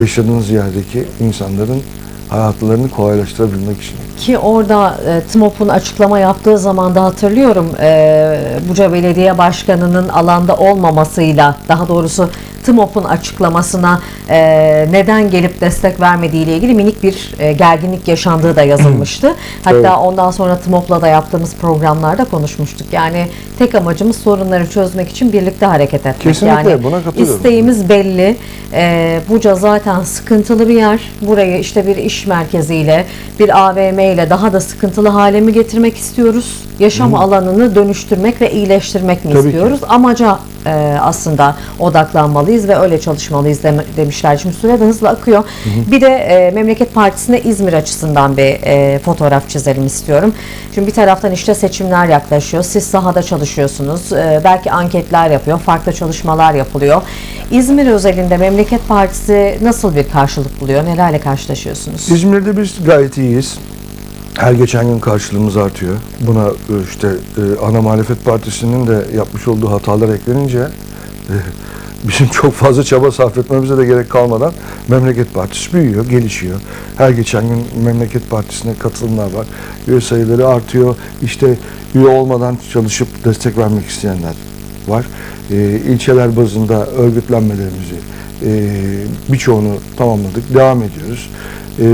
yaşadığınız yerdeki insanların hayatlarını kolaylaştırabilmek için. Ki orada e, TMOP'un açıklama yaptığı zaman da hatırlıyorum e, Buca Belediye Başkanı'nın alanda olmamasıyla daha doğrusu TMOP'un açıklamasına e, neden gelip destek vermediği ile ilgili minik bir e, gerginlik yaşandığı da yazılmıştı. Hatta Evet. ondan sonra TMOP'la da yaptığımız programlarda konuşmuştuk. Yani tek amacımız sorunları çözmek için birlikte hareket etmek. Kesinlikle, yani buna katılıyorum. isteğimiz belli. E, Buca zaten sıkıntılı bir yer. Burayı işte bir iş merkeziyle, bir AVM ile daha da sıkıntılı hale mi getirmek istiyoruz? Yaşam alanını dönüştürmek ve iyileştirmek mi Tabii ki. istiyoruz? Amaca e, aslında odaklanmalıyız ve öyle çalışmalıyız deme- demişler. Şimdi süre de hızlı akıyor. Bir de e, Memleket Partisi'ne İzmir açısından bir e, fotoğraf çizelim istiyorum. Şimdi bir taraftan işte seçimler yaklaşıyor. Siz sahada çalışıyorsunuz. E, belki anketler yapıyor. Farklı çalışmalar yapılıyor. İzmir özelinde Memleket Partisi nasıl bir karşılık buluyor? Nelerle karşılaşıyorsunuz? İzmir'de biz gayet iyiyiz. Her geçen gün karşılığımız artıyor. Buna e, işte e, ana muhalefet partisinin de yapmış olduğu hatalar eklenince e, bizim çok fazla çaba sarf etmemize de gerek kalmadan Memleket Partisi büyüyor, gelişiyor. Her geçen gün Memleket Partisi'ne katılımlar var. Üye sayıları artıyor. İşte üye olmadan çalışıp destek vermek isteyenler var. İlçeler bazında örgütlenmelerimizi e, birçoğunu tamamladık. Devam ediyoruz. E,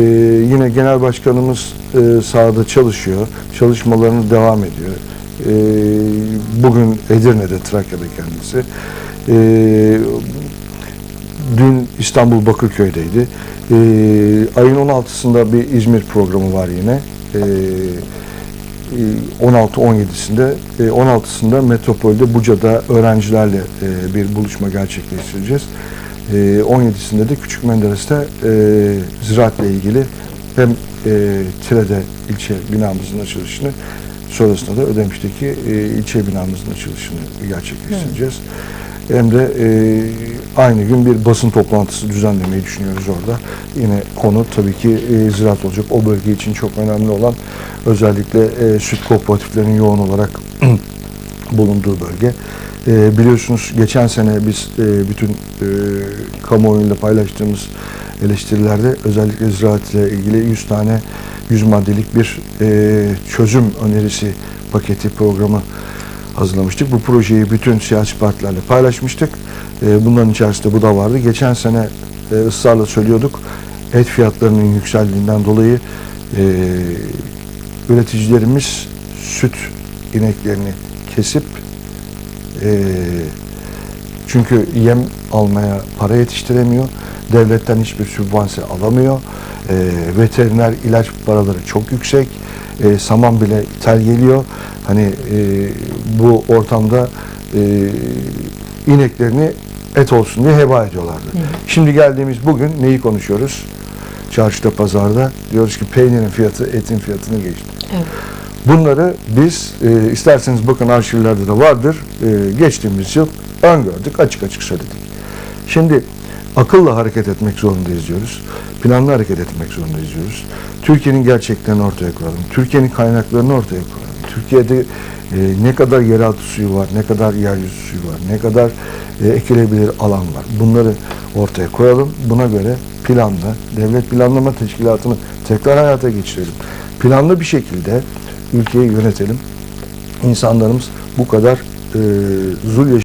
yine genel başkanımız e, sahada çalışıyor. Çalışmalarını devam ediyor. E, bugün Edirne'de, Trakya'da kendisi. E, dün İstanbul Bakırköy'deydi. E, ayın 16'sında bir İzmir programı var yine. E, 16-17'sinde, 16'sında e, Metropol'de Buca'da öğrencilerle e, bir buluşma gerçekleştireceğiz. E, 17'sinde de Küçük Menderes'te e, ziraatla ilgili hem e, Tire'de ilçe binamızın açılışını sonrasında da Ödemiş'teki e, ilçe binamızın açılışını gerçekleştireceğiz. Hem de e, aynı gün bir basın toplantısı düzenlemeyi düşünüyoruz orada. Yine konu tabii ki e, ziraat olacak. O bölge için çok önemli olan özellikle e, süt kooperatiflerinin yoğun olarak bulunduğu bölge. E, biliyorsunuz geçen sene biz e, bütün e, kamuoyuyla paylaştığımız eleştirilerde özellikle ziraat ile ilgili 100 tane 100 maddelik bir e, çözüm önerisi paketi programı hazırlamıştık. Bu projeyi bütün siyasi partilerle paylaşmıştık. E, bunların içerisinde bu da vardı. Geçen sene e, ısrarla söylüyorduk. Et fiyatlarının yükseldiğinden dolayı e, üreticilerimiz süt ineklerini kesip e, çünkü yem almaya para yetiştiremiyor. Devletten hiçbir sübvanse alamıyor. E, veteriner ilaç paraları çok yüksek. E, saman bile ithal geliyor. Hani e, bu ortamda e, ineklerini et olsun diye heba ediyorlardı. Şimdi geldiğimiz bugün neyi konuşuyoruz? Çarşıda, pazarda diyoruz ki peynirin fiyatı etin fiyatını geçti. Evet. Bunları biz e, isterseniz bakın arşivlerde de vardır. E, geçtiğimiz yıl öngördük, açık açık söyledik. Şimdi akılla hareket etmek zorundayız diyoruz. Planlı hareket etmek zorundayız diyoruz. Türkiye'nin gerçeklerini ortaya koyalım. Türkiye'nin kaynaklarını ortaya koyalım. Türkiye'de e, ne kadar yeraltı suyu var, ne kadar yeryüzü suyu var, ne kadar e, ekilebilir alan var. Bunları ortaya koyalım. Buna göre planlı, devlet planlama teşkilatını tekrar hayata geçirelim. Planlı bir şekilde ülkeyi yönetelim. İnsanlarımız bu kadar e, zul